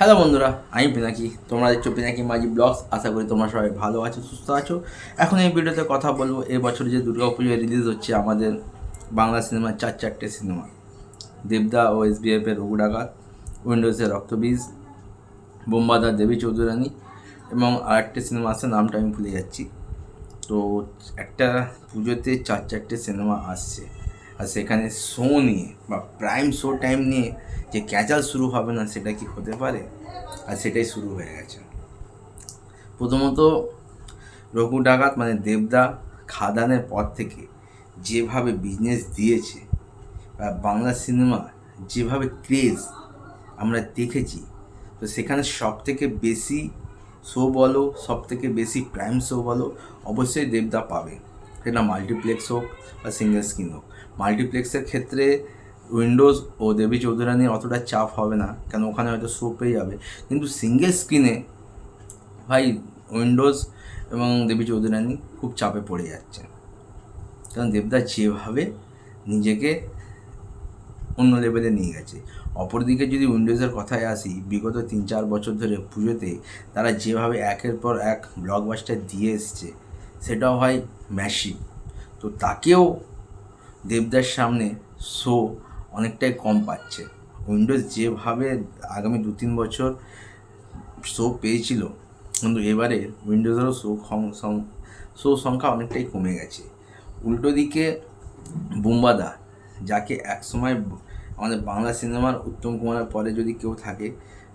Hello বন্ধুরা, আমি পিনাকি। তোমরা দেখছ পিনাকি মাঝি ব্লগস। আশা করি তোমরা সবাই ভালো আছো, সুস্থ আছো। এখন এই ভিডিওতে কথা বলব, এই বছর যে দুর্গা পুজোয় রিলিজ হচ্ছে আমাদের বাংলা সিনেমার চার চারটে সিনেমা দেবদা ও এস বি এফের রঘুডাকাত উইন্ডোজের রক্তবীজ বোম্বাদা দেবী চৌধুরানী এবং আরেকটি সিনেমা আছে, নামটা আমি ভুলে যাচ্ছি। তো একটা পুজোতে চার চারটে সিনেমা আসছে। আর সেখানে শো নিয়ে বা প্রাইম শো টাইম নিয়ে যে ক্যাচাল শুরু হবে না, সেটা কি হতে পারে? আর সেটাই শুরু হয়ে গেছে। প্রথমত রঘু ডাকাত মানে দেবদা খাদানের পর থেকে যেভাবে বিজনেস দিয়েছে বা বাংলা সিনেমা যেভাবে ক্রেজ আমরা দেখেছি, তো সেখানে সব থেকে বেশি শো বলো সব থেকে বেশি প্রাইম শো বলো, অবশ্যই দেবদা পাবে। সেটা মাল্টিপ্লেক্স হোক বা সিঙ্গেল স্ক্রিন হোক। মাল্টিপ্লেক্সের ক্ষেত্রে উইন্ডোজ ও দেবী চৌধুরানী অতটা চাপ হবে না, কেন ওখানে হয়তো শো পেয়ে যাবে। কিন্তু সিঙ্গেল স্ক্রিনে ভাই উইন্ডোজ এবং দেবী চৌধুরানী খুব চাপে পড়ে যাচ্ছে। কারণ দেবদা যেভাবে নিজেকে অন্য লেভেলে নিয়ে গেছে। অপরদিকে যদি উইন্ডোজের কথায় আসি, বিগত তিন চার বছর ধরে পুজোতে তারা যেভাবে একের পর এক ব্লকবাস্টার দিয়ে এসছে সেটাও হয় ম্যাসিভ তো তাকেও দেবদার সামনে শো অনেকটাই কম পাচ্ছে। উইন্ডোজ যেভাবে আগামী দু তিন বছর শো পেয়েছিল, কিন্তু এবারে উইন্ডোজেরও শো শো সংখ্যা অনেকটাই কমে গেছে। উল্টো দিকে বুম্বাদা, যাকে একসময় আমাদের বাংলা সিনেমার উত্তম কুমারের পরে যদি কেউ থাকে,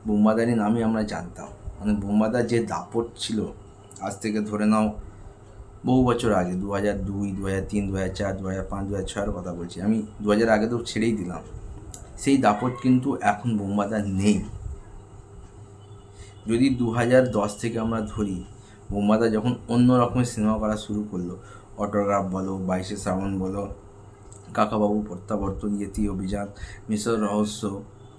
বুম্বাদারই নামই আমরা জানতাম। মানে বুম্বাদার যে দাপট ছিল, আজ থেকে ধরে নাও বহু বছর আগে দু হাজার দুই দু হাজার তিন দু হাজার চার দু হাজার পাঁচ দু হাজার ছয়ের কথা বলছি। আমি দু হাজার আগে তো ছেড়েই দিলাম। সেই দাপট কিন্তু এখন বোম্বাদার নেই। যদি দু হাজার দশ থেকে আমরা ধরি বোম্বাদা যখন অন্য রকমের সিনেমা করা শুরু করল, অটোগ্রাফ বলো, বাইশে শ্রাবণ বলো, কাকাবাবু প্রত্যাবর্তন, ইয়েতি অভিযান, মিশর রহস্য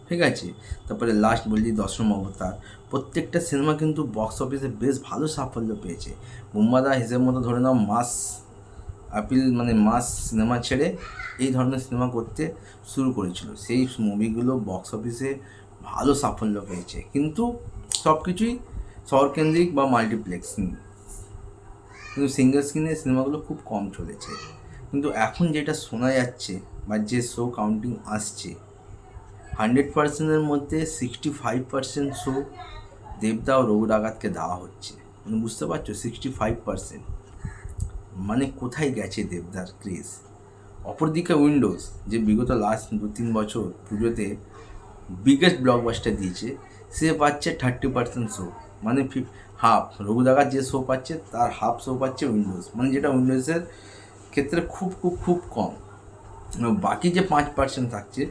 ঠিক আছে? তারপরে লাস্ট বললি দশম অবতার। প্রত্যেকটা সিনেমা কিন্তু বক্স অফিসে বেশ ভালো সাফল্য পেয়েছে। মুম্বাদা হিসেব মতো ধরে নাও মাস আপিল মানে মাস সিনেমা ছেড়ে এই ধরনের সিনেমা করতে শুরু করেছিল। সেই মুভিগুলো বক্স অফিসে ভালো সাফল্য পেয়েছে। কিন্তু সব কিছুই শহরকেন্দ্রিক বা মাল্টিপ্লেক্স কিন্তু সিঙ্গেল স্ক্রিনে সিনেমাগুলো খুব কম চলেছে। কিন্তু এখন যেটা শোনা যাচ্ছে বা যে শো কাউন্টিং আসছে হান্ড্রেড পার্সেন্টের মধ্যে সিক্সটি ফাইভ পার্সেন্ট শো দেবদা ও রঘু ডাকাতকে দেওয়া হচ্ছে। মানে বুঝতে পারছ? Sixty five percent. মানে কোথায় গেছে দেবদার ক্রেজ অপরদিকে উইন্ডোজ যে বিগত লাস্ট দু তিন বছর পুজোতে বিগেস্ট ব্লকবাস্টার দিয়েছে, সে পাচ্ছে থার্টি পার্সেন্ট শো মানে ফিফ হাফ রঘু ডাকাত যে শো পাচ্ছে, তার হাফ শো পাচ্ছে উইন্ডোজ মানে যেটা উইন্ডোজের ক্ষেত্রে খুব খুব খুব কম। বাকি যে পাঁচ পার্সেন্ট থাকছে,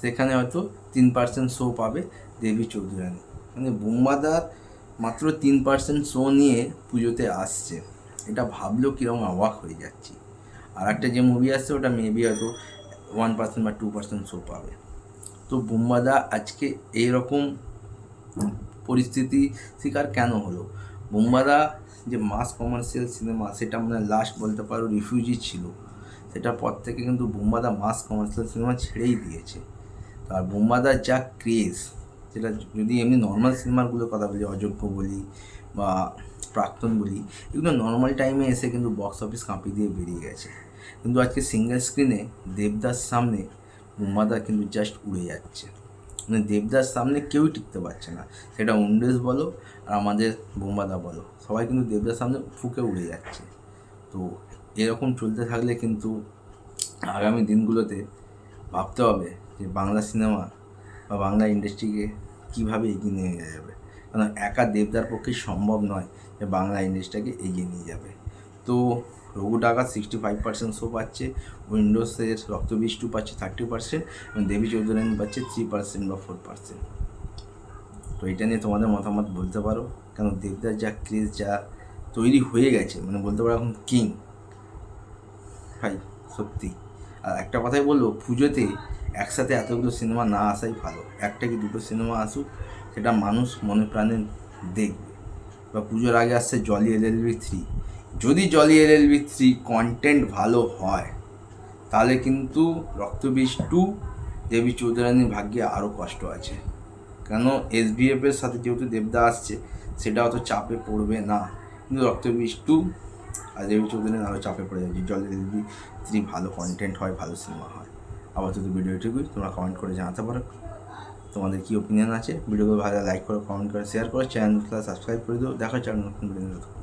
সেখানে হয়তো তিন পার্সেন্ট শো পাবে দেবী চৌধুরানী। মানে বুম্বাদার মাত্র তিন পার্সেন্ট শো নিয়ে পুজোতে আসছে। এটা ভাবলেও কীরকম অবাক হয়ে যাচ্ছি। আর একটা যে মুভি আসছে, ওটা মেবি হয়তো ওয়ান পার্সেন্ট বা টু পার্সেন্ট শো পাবে। তো বুম্বাদা আজকে এইরকম পরিস্থিতি শিকার কেন হলো? বুম্বাদা যে মাস কমার্শিয়াল সিনেমা সেটা মানে লাস্ট বলতে পারো রিফিউজি ছিল। সেটার পর থেকে কিন্তু বুম্বাদা মাস কমার্শিয়াল সিনেমা ছেড়েই দিয়েছে। আর বোম্বাদার যা ক্রেজ সেটা যদি এমনি নর্মাল সিনেমাগুলোর কথা বলি, অযোগ্য বলি বা প্রাক্তন বলি, এগুলো নর্মাল টাইমে এসে কিন্তু বক্স অফিস কাঁপিয়ে দিয়ে বেরিয়ে গেছে। কিন্তু আজকে সিঙ্গেল স্ক্রিনে দেবদাস সামনে বোম্বাদা কিন্তু জাস্ট উড়ে যাচ্ছে। মানে দেবদাস সামনে কেউই টিকতে পারছে না। সেটা উন্ডেস বলো আর আমাদের বোম্বাদা বলো। সবাই কিন্তু দেবদার সামনে ফুকে উড়ে যাচ্ছে। তো এরকম চলতে থাকলে কিন্তু আগামী দিনগুলোতে ভাবতে হবে যে বাংলা সিনেমা বা বাংলা ইন্ডাস্ট্রিকে কীভাবে এগিয়ে নিয়ে যাবে। কারণ একা দেবদার পক্ষে সম্ভব নয় যে বাংলা ইন্ডাস্ট্রিকে এগিয়ে নিয়ে যাবে। তো রঘু ডাকাত সিক্সটি ফাইভ পার্সেন্ট শো পাচ্ছে, উইন্ডোজের টু পাচ্ছে থার্টি পার্সেন্ট এবং দেবী চৌধুরানী পাচ্ছে থ্রি পার্সেন্ট বা ফোর পার্সেন্ট তো এটা নিয়ে তোমাদের মতামত বলতে পারো? কেন দেবদার যা ক্রেজ যা তৈরি হয়ে গেছে মানে বলতে পারো এখন কিং ভাই সত্যি। আর একটা কথাই বলব, পুজোতে একসাথে এতগুলো সিনেমা না আসাই ভালো। একটা কি দুটো সিনেমা আসুক, সেটা মানুষ মনে প্রাণে দেখবে। বা পুজোর আগে আসছে জলি এলএলবি থ্রি যদি জলি এলএলবি থ্রি কন্টেন্ট ভালো হয়, তাহলে কিন্তু রক্তবীজ টু দেবী চৌধুরানীর ভাগ্যে আরও কষ্ট আছে। কেন? এসবিএফ এর সাথে যেহেতু দেবদা আসছে, সেটা অত চাপে পড়বে না। কিন্তু রক্তবীজ টু আর দেবী চৌধুরী আরও চাপে পড়ে যাচ্ছে। জল যদি যদি ভালো কন্টেন্ট হয়, ভালো সিনেমা হয়, আবার যদি ভিডিও এটুকুই তোমরা কমেন্ট করে জানাতে পারো। তোমাদের কী ওপিনিয়ন আছে? ভিডিওগুলো ভালো লাইক করো কমেন্ট করে শেয়ার করো চ্যানেলটা সাবস্ক্রাইব করে দিও। দেখা চ্যানেল নতুন ভিডিও